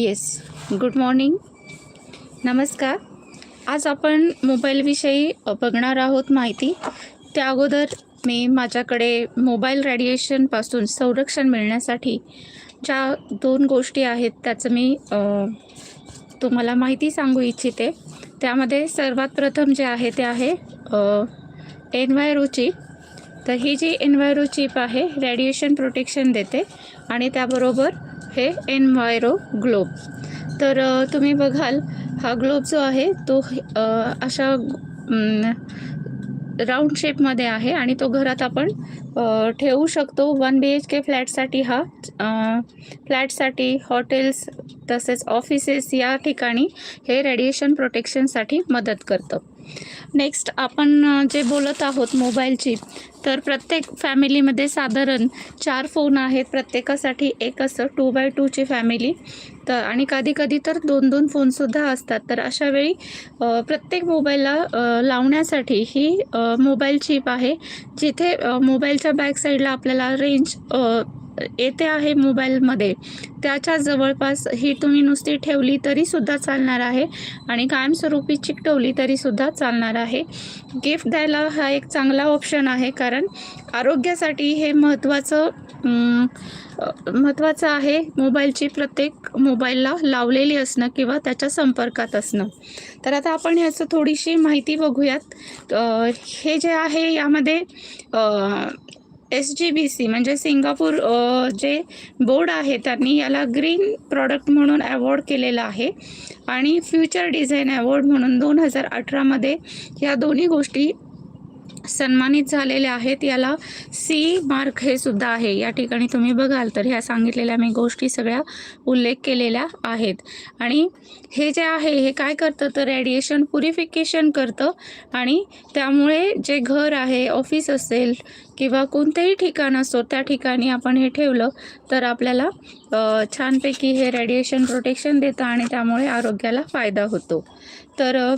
Yes good morning नमस्कार. आज आपण मोबाईलविषयी बघणार आहोत माहिती. त्या अगोदर मी माझ्याकडे मोबाईल रेडिएशनपासून संरक्षण मिळण्यासाठी ज्या दोन गोष्टी आहेत त्याचं मी तुम्हाला माहिती सांगू इच्छिते. त्यामध्ये सर्वात प्रथम जे आहे ते आहे एनवायरो चिप तर ही जी एनवायरो चिप आहे रेडिएशन प्रोटेक्शन देते. आणि त्याबरोबर हे एनवायरो ग्लोब तर तुम्ही बघाल हा ग्लोब जो आहे तो अशा राऊंड शेपमध्ये आहे आणि तो घरात आपण ठेवू शकतो. वन बी एच के फ्लॅटसाठी हा फ्लॅटसाठी हॉटेल्स तसेच ऑफिसेस या ठिकाणी हे रेडिएशन प्रोटेक्शनसाठी मदत करतं. नेक्स्ट आपण जे बोलत आहोत मोबाईलची तर प्रत्येक फॅमिलीमध्ये साधारण चार फोन आहेत. प्रत्येकासाठी एक असं टू बाय टूची फॅमिली तर आणि कधी कधी तर दोन दोन फोनसुद्धा असतात. तर अशा वेळी प्रत्येक मोबाईलला लावण्यासाठी ही मोबाईल चिप आहे. जिथे मोबाईलच्या बॅक साईडला आपल्याला रेंज येते आहे मोबाईलमध्ये. त्याच्या जवळपास ही तुम्ही नुसती ठेवली तरीसुद्धा चालणार आहे आणि कायमस्वरूपी चिकटवली तरीसुद्धा चालणार आहे. गिफ्ट द्यायला हा एक चांगला ऑप्शन आहे कारण आरोग्यासाठी हे महत्त्वाचं महत्त्वाचं आहे मोबाईलची प्रत्येक मोबाईलला लावलेली असणं किंवा त्याच्या संपर्कात असणं. तर आता आपण ह्याचं थोडीशी माहिती बघूयात. हे जे आहे यामध्ये एस जी बी सी म्हणजे सिंगापूर जे बोर्ड आहे त्यांनी याला ग्रीन प्रॉडक्ट म्हणून अवॉर्ड केलेला आहे. आणि फ्युचर डिझाईन अवॉर्ड म्हणून दोन हजार अठरामध्ये या दोन्ही गोष्टी सन्मानित झालेले आहेत. याला सी मार्क हे सुद्धा आहे. या ठिकाणी तुम्ही बघाल तर ह्या सांगितलेल्या मी गोष्टी सगळ्या उल्लेख केलेल्या आहेत. आणि हे जे आहे हे काय करतं तर रेडिएशन प्युरिफिकेशन करतं. आणि त्यामुळे जे घर आहे ऑफिस असेल किंवा कोणतेही ठिकाण असो त्या ठिकाणी आपण हे ठेवलं तर आपल्याला छानपैकी हे रेडिएशन प्रोटेक्शन देतं आणि त्यामुळे आरोग्याला फायदा होतो. तर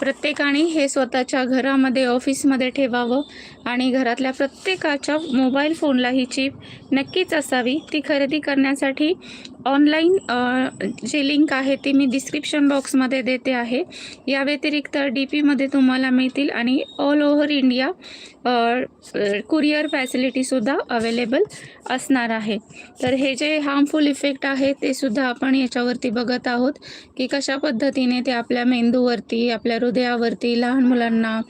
प्रत्येकाने हे स्वतःच्या घरामध्ये ऑफिसमध्ये ठेवावं आणि घरातल्या प्रत्येकाच्या मोबाईल फोनला ही चिप नक्कीच असावी. ती खरेदी करण्यासाठी ऑनलाईन जी लिंक आहे ती मी डिस्क्रिप्शन बॉक्समध्ये देते आहे. या व्यतिरिक्त डी पीमध्ये तुम्हाला मिळतील आणि ऑल ओव्हर इंडिया कुरिअर फॅसिलिटीसुद्धा अवेलेबल असणार आहे. तर हे जे हार्मफुल इफेक्ट आहे ते सुद्धा आपण याच्यावरती बघत आहोत की कशा पद्धतीने ते आपल्या मेंदूवरती आपल्या हृदयावरती लहान मुलांना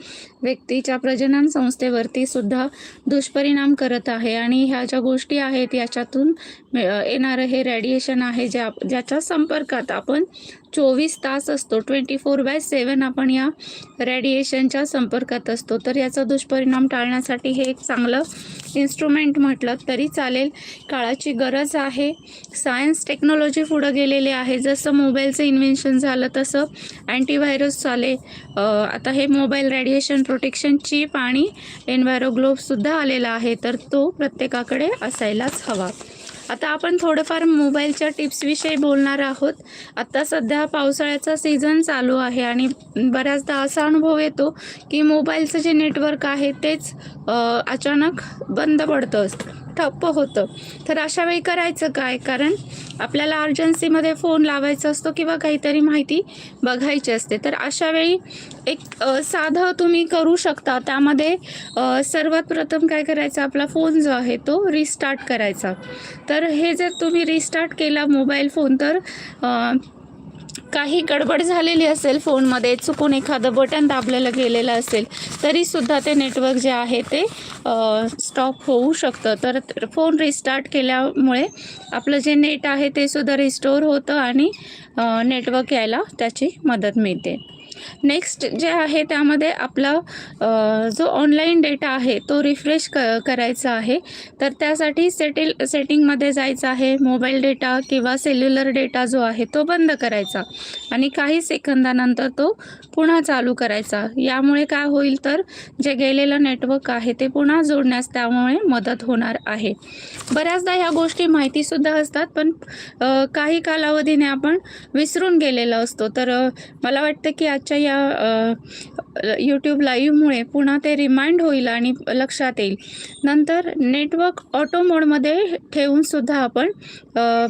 व्यक्तीच्या प्रजनन संस्थेवरती सुद्धा दुष्परिणाम करत आहे. आणि ह्या ज्या गोष्टी आहेत याच्यातून मिळ- येणारं हे रेडिएशन आहे ज्या ज्याच्या संपर्कात आपण चोवीस तास असतो. ट्वेंटी फोर बाय सेवन आपण या रेडिएशनच्या संपर्कात असतो. तर याचा दुष्परिणाम टाळण्यासाठी हे एक चांगलं इन्स्ट्रुमेंट म्हटलं तरी चालेल. काळाची गरज आहे. सायन्स टेक्नॉलॉजी पुढं गेलेली आहे. जसं मोबाईलचं इन्व्हेन्शन झालं तसं अँटीव्हायरस आले. आता हे मोबाईल रेडिएशन प्रोटेक्शन चिप आणि एन्व्हायरो ग्लोबसुद्धा आलेला आहे तर तो प्रत्येकाकडे असायलाच हवा. आता आपण थोडंफार मोबाईलच्या टिप्सविषयी बोलणार आहोत. आता सध्या पावसाळ्याचा सीझन चालू आहे आणि बऱ्याचदा असा अनुभव येतो की मोबाईलचं जे नेटवर्क आहे तेच अचानक बंद पडतं ठप्प होतं. तर अशा वेळी करायचं काय? कारण आपल्याला अर्जन्सीमध्ये फोन लावायचा असतो किंवा काहीतरी माहिती बघायची असते. तर अशा वेळी एक साधं तुम्ही करू शकता. त्यामध्ये सर्वात प्रथम काय करायचं? आपला फोन जो आहे तो रिस्टार्ट करायचा. तर हे जर तुम्ही रिस्टार्ट केला मोबाईल फोन तर काही गडबड झालेली असेल फोनमध्ये चुकून एखादं बटन दाबलेलं गेलेलं असेल तरीसुद्धा ते नेटवर्क जे आहे ते स्टॉप होऊ शकतं. तर फोन रिस्टार्ट केल्यामुळे आपलं जे नेट आहे ते सुद्धा रिस्टोर होतं आणि नेटवर्क यायला त्याची मदत मिळते. नेक्स्ट जे आहे त्यामध्ये आपला जो ऑनलाईन डेटा आहे तो रिफ्रेश क करायचा आहे. तर त्यासाठी सेटिल सेटिंगमध्ये जायचं आहे मोबाईल डेटा किंवा सेल्युलर डेटा जो आहे तो बंद करायचा. आणि काही सेकंदानंतर तो पुन्हा चालू करायचा. यामुळे काय होईल तर जे गेलेलं नेटवर्क आहे ते पुन्हा जोडण्यास त्यामुळे मदत होणार आहे. बऱ्याचदा ह्या गोष्टी माहितीसुद्धा असतात पण काही कालावधीने आपण विसरून गेलेलो असतो. तर मला वाटतं की आजच्या आजच्या या यूट्यूब लाईव्हमुळे पुन्हा ते रिमाइंड होईल आणि लक्षात येईल. नंतर नेटवर्क ऑटो मोडमध्ये ठेवूनसुद्धा आपण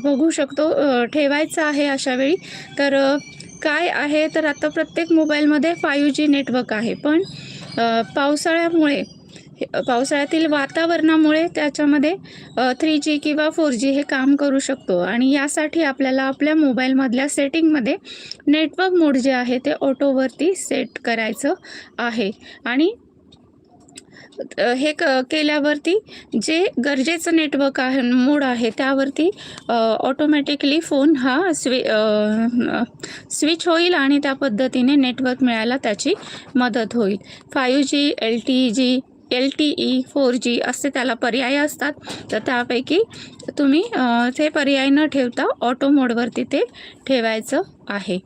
बघू शकतो ठेवायचं आहे अशा वेळी. तर काय आहे? तर आता प्रत्येक मोबाईलमध्ये फायू जी नेटवर्क आहे. पण पावसाळ्यामुळे पावसाळ्यातील वातावरणामुळे त्याच्यामध्ये थ्री जी किंवा फोर जी हे काम करू शकतो. आणि यासाठी आपल्याला आपल्या मोबाईलमधल्या सेटिंगमध्ये नेटवर्क मोड जे आहे ते ऑटोवरती सेट करायचं आहे. आणि हे क केल्यावरती जे गरजेचं नेटवर्क आहे मोड आहे त्यावरती ऑटोमॅटिकली फोन हा स्वि स्विच होईल आणि त्या पद्धतीने नेटवर्क मिळायला त्याची मदत होईल. Five G L T G L T E four G असे त्याला पर्याय असतात. तर त्यापैकी तुम्ही ते पर्याय न ठेवता ऑटो मोडवरती ते ठेवायचं आहे.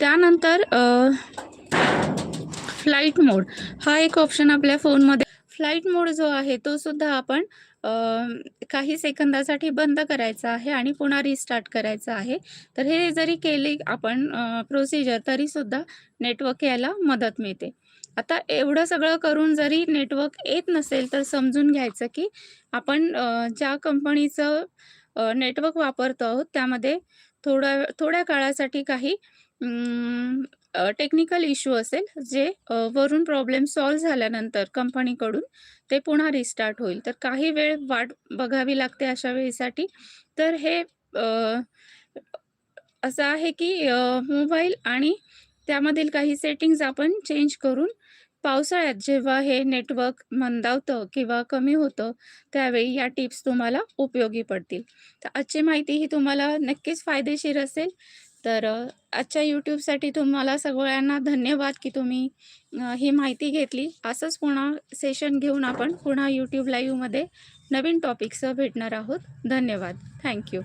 त्यानंतर फ्लाईट मोड. हा एक ऑप्शन आपल्या फोनमध्ये. फ्लाईट मोड जो आहे तो सुद्धा आपण काही सेकंदासाठी बंद करायचा आहे आणि पुन्हा रिस्टार्ट करायचा आहे. तर हे जरी केली आपण प्रोसिजर तरीसुद्धा नेटवर्क यायला मदत मिळते. आता एवढं सगळं करून जरी नेटवर्क येत नसेल तर समजून घ्यायचं की आपण ज्या कंपनीचं नेटवर्क वापरतो आहोत त्यामध्ये थोड्या थोड्या काळासाठी काही टेक्निकल इश्यू असेल जे वरून प्रॉब्लेम सॉल्व्ह झाल्यानंतर कंपनीकडून ते पुन्हा रिस्टार्ट होईल. तर काही वेळ वाट बघावी लागते अशा वेळेसाठी. तर हे असं आहे की मोबाईल आणि त्यामधील काही सेटिंग्ज आपण चेंज करून पावसाळ्यात जेव्हा हे नेटवर्क मंदावतं किंवा कमी होतं त्यावेळी या टिप्स तुम्हाला उपयोगी पडतील. तर आजची माहिती ही तुम्हाला नक्कीच फायदेशीर असेल. तर आजच्या यूट्यूबसाठी तुम्हाला सगळ्यांना धन्यवाद की तुम्ही ही माहिती घेतली. असंच पुन्हा सेशन घेऊन आपण पुन्हा यूट्यूब लाईव्हमध्ये नवीन टॉपिकसह भेटणार आहोत. धन्यवाद. थँक्यू